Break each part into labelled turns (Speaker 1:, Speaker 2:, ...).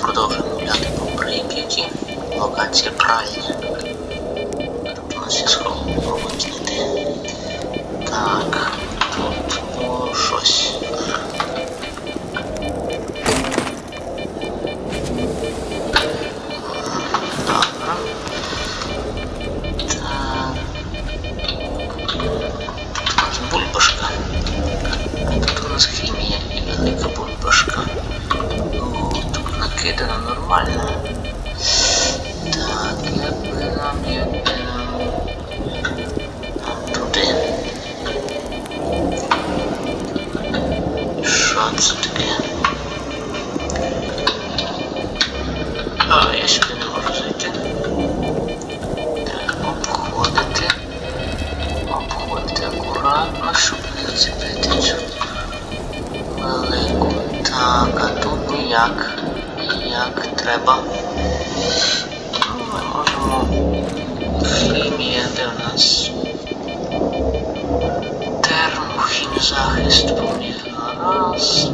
Speaker 1: продовжуємо гуляти по прип'яті. Локація пральня. Тут у нас є сховано Так, тут було щось. Tak, na trudny jak, jak trzeba. Możemy film 11. Termuchin zachęst powinien raz.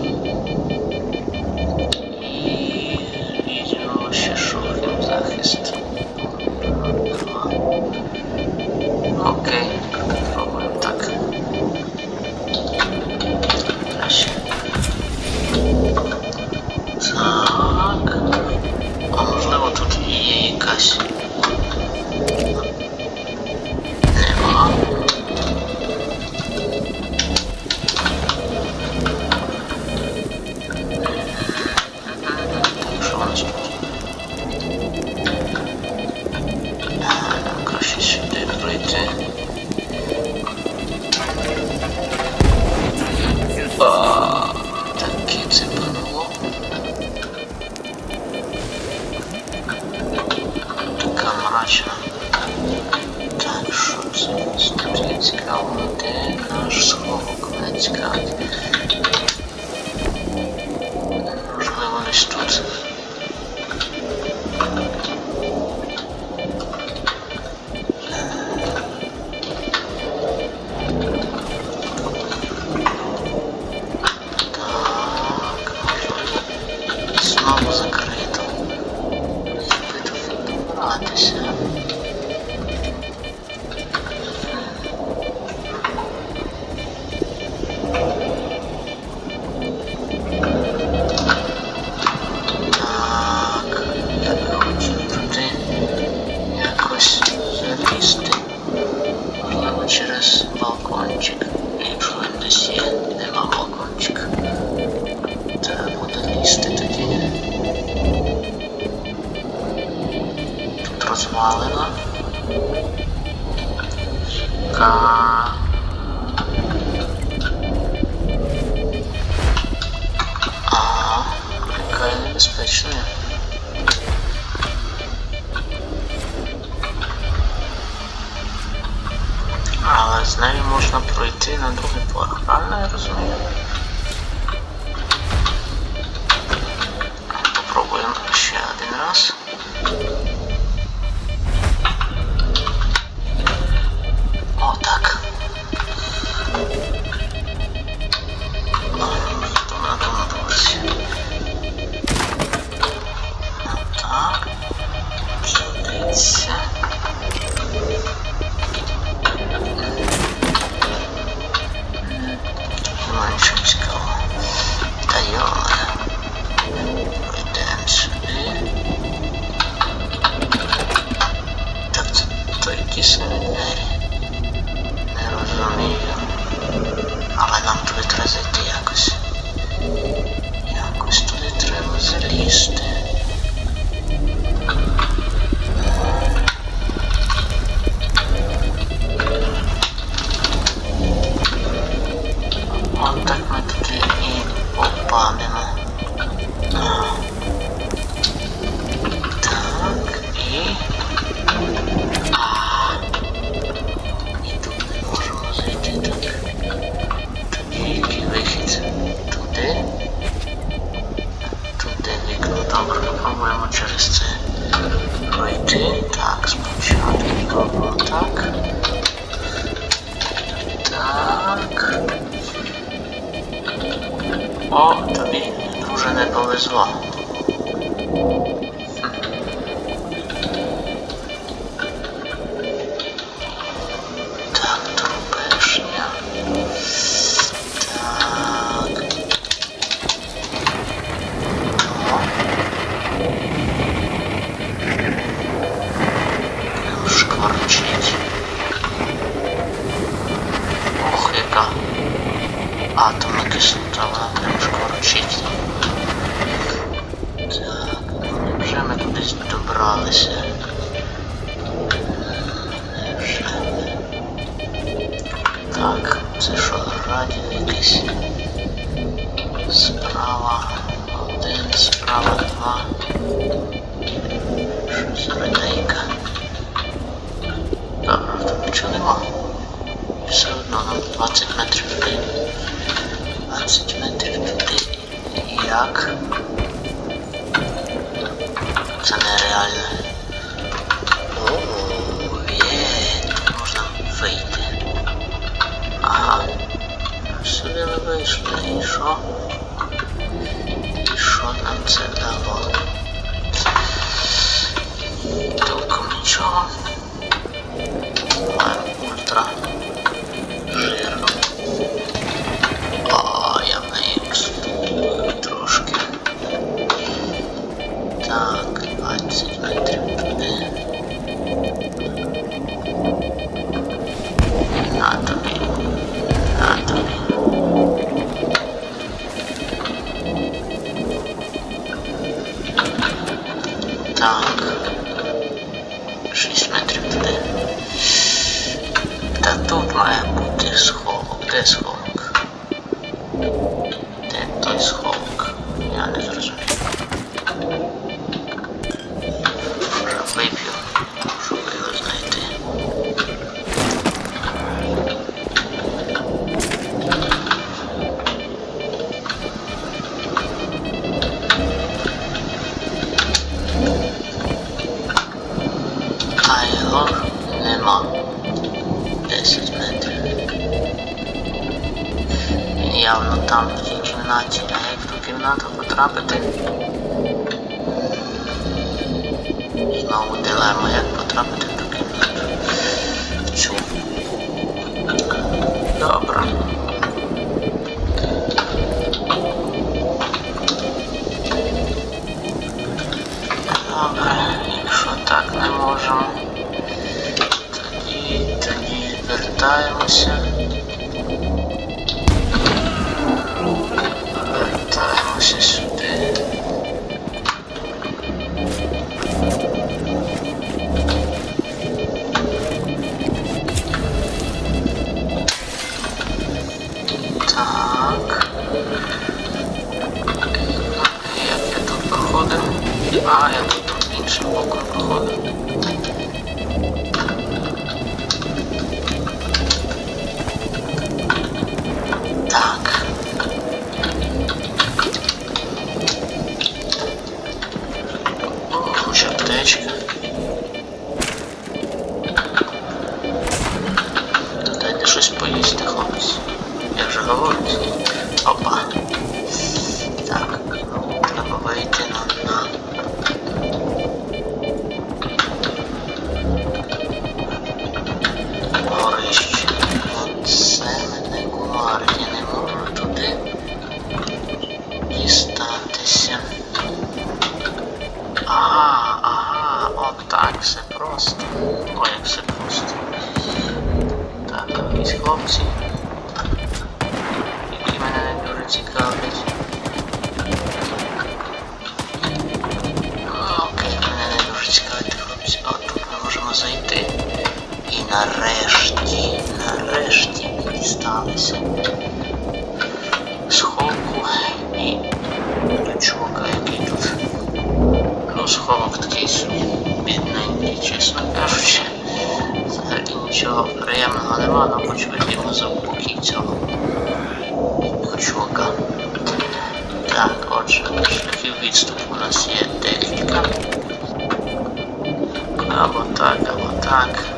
Speaker 1: 的时候。Не розумію. Але нам туди треба зайти якось. Якось туди треба залізти. Добре, попробуємо через це пройти. Так, спочатку пробуємо так. Так. О, тобі дуже не повезло. Кишенька. Атомна кишенька, вона прямо ручить. Так, вже ми кудись добралися. Так, це що, радіо якесь? Що? Що нам це? там, в тій кімнаті, а як ту кімнату потрапити. Знову дилема, як потрапити. А, я тут іншим боком проходив. Так. О, хоча аптечка. Дайте щось поїсти, хлопець. Я вже говорю. Опа. Okay. tak, albo tak.